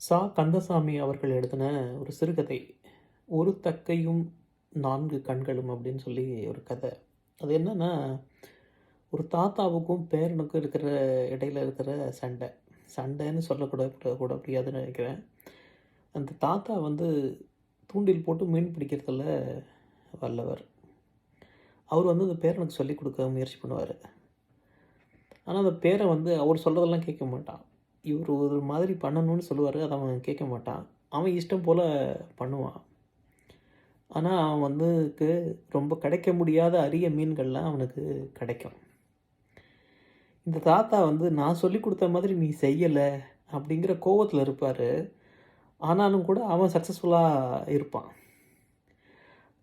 சா. கந்தசாமி அவர்கள் எழுதின ஒரு சிறுகதை ஒரு தக்கையும் நான்கு கண்களும் அப்படின்னு சொல்லி ஒரு கதை. அது என்னென்னா ஒரு தாத்தாவுக்கும் பேரனுக்கும் இருக்கிற இடையில இருக்கிற சண்டை. சண்டைன்னு சொல்லக்கூட கூட முடியாதுன்னு நினைக்கிறேன். அந்த தாத்தா வந்து தூண்டில் போட்டு மீன் பிடிக்கிறதுல வல்லவர். அவர் வந்து அந்த பேரனுக்கு சொல்லிக் கொடுக்க முயற்சி பண்ணுவார். ஆனால் அந்த பேரை வந்து அவர் சொல்கிறதெல்லாம் கேட்க மாட்டான். இவர் ஒரு மாதிரி பண்ணணும்னு சொல்லுவார் அதை அவன் கேட்க மாட்டான். அவன் இஷ்டம் போல் பண்ணுவான். ஆனால் அவன் வந்துக்கு ரொம்ப கிடைக்க முடியாத அரிய மீன்கள்லாம் அவனுக்கு கிடைக்கும். இந்த தாத்தா வந்து நான் சொல்லி கொடுத்த மாதிரி நீ செய்யலை அப்படிங்கிற கோவத்தில் இருப்பார். ஆனாலும் கூட அவன் சக்ஸஸ்ஃபுல்லாக இருப்பான்.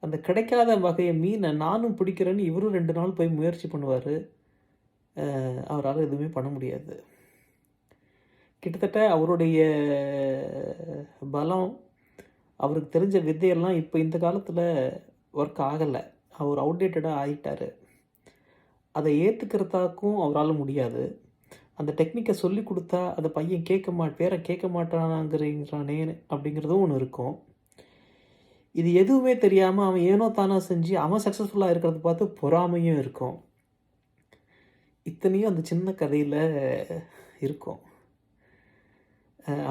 அந்த கிடைக்காத வகையை மீனை நானும் பிடிக்கிறேன்னு இவரும் ரெண்டு நாள் போய் முயற்சி பண்ணுவார். அவரால் எதுவுமே பண்ண முடியாது. கிட்டத்தட்ட அவருடைய பலம் அவருக்கு தெரிஞ்ச வித்தையெல்லாம் இப்போ இந்த காலத்தில் ஒர்க் ஆகலை. அவர் அவுடேட்டடாக ஆகிட்டார் அதை ஏற்றுக்கிறதாக்கும் அவரால் முடியாது. அந்த டெக்னிக்கை சொல்லி கொடுத்தா அந்த பையன் கேட்க மா பேரை கேட்க மாட்டானாங்கிறானே அப்படிங்கிறதும் ஒன்று இருக்கும். இது எதுவுமே தெரியாமல் அவன் ஏனோ தானா செஞ்சு அவன் சக்ஸஸ்ஃபுல்லாக இருக்கிறத பார்த்து பொறாமையும் இருக்கும். இத்தனையும் அந்த சின்ன கதையில் இருக்கும்.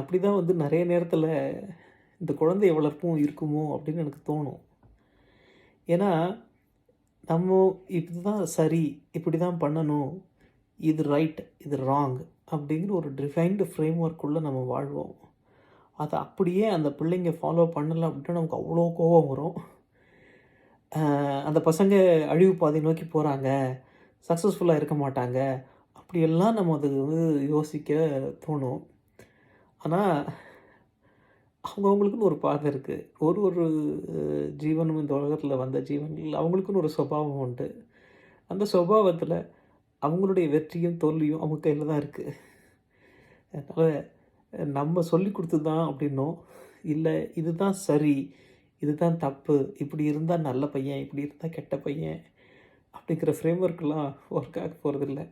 அப்படி தான் வந்து நிறைய நேரத்தில் இந்த குழந்தை வளர்ப்பும் இருக்குமோ அப்படின்னு எனக்கு தோணும். ஏன்னா நம்ம இதுதான் சரி இப்படி தான் பண்ணணும் இது ரைட் இது ராங் அப்படிங்கிற ஒரு டிஃபைன்டு ஃப்ரேம் ஒர்க்குள்ளே நம்ம வாழ்வோம். அதை அப்படியே அந்த பிள்ளைங்க ஃபாலோ பண்ணலை அப்படின்னா நமக்கு அவ்வளோ கோபம் வரும். அந்த பசங்க அழிவு பாதை நோக்கி போகிறாங்க சக்ஸஸ்ஃபுல்லாக இருக்க மாட்டாங்க அப்படியெல்லாம் நம்ம அது வந்து யோசிக்க தோணும். ஆனால் அவங்கவுங்களுக்குன்னு ஒரு பாதை இருக்குது ஒரு ஒரு ஜீவனும் இந்த உலகத்தில் வந்த ஜீவன்கள் அவங்களுக்குன்னு ஒரு சுபாவம் உண்டு. அந்த சுபாவத்தில் அவங்களுடைய வெற்றியும் தோல்வியும் அவங்க கையில் தான் இருக்குது அதனால் நம்ம சொல்லி கொடுத்து தான் அப்படின்னோம். இல்லை இதுதான் சரி இதுதான் தப்பு இப்படி இருந்தால் நல்ல பையன் இப்படி இருந்தால் கெட்ட பையன் அப்படிங்கிற ஃப்ரேம் ஒர்க்கெலாம் ஒர்க் ஆக போகிறதில்ல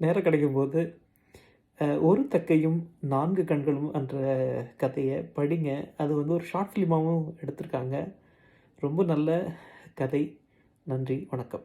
நேரம் கிடைக்கும் போது ஒரு தக்கையும் நான்கு கண்களும் என்ற கதையை படிங்க. அது வந்து ஒரு ஷார்ட் ஃபிலிமாகவும் எடுத்திருக்காங்க. ரொம்ப நல்ல கதை. நன்றி. வணக்கம்.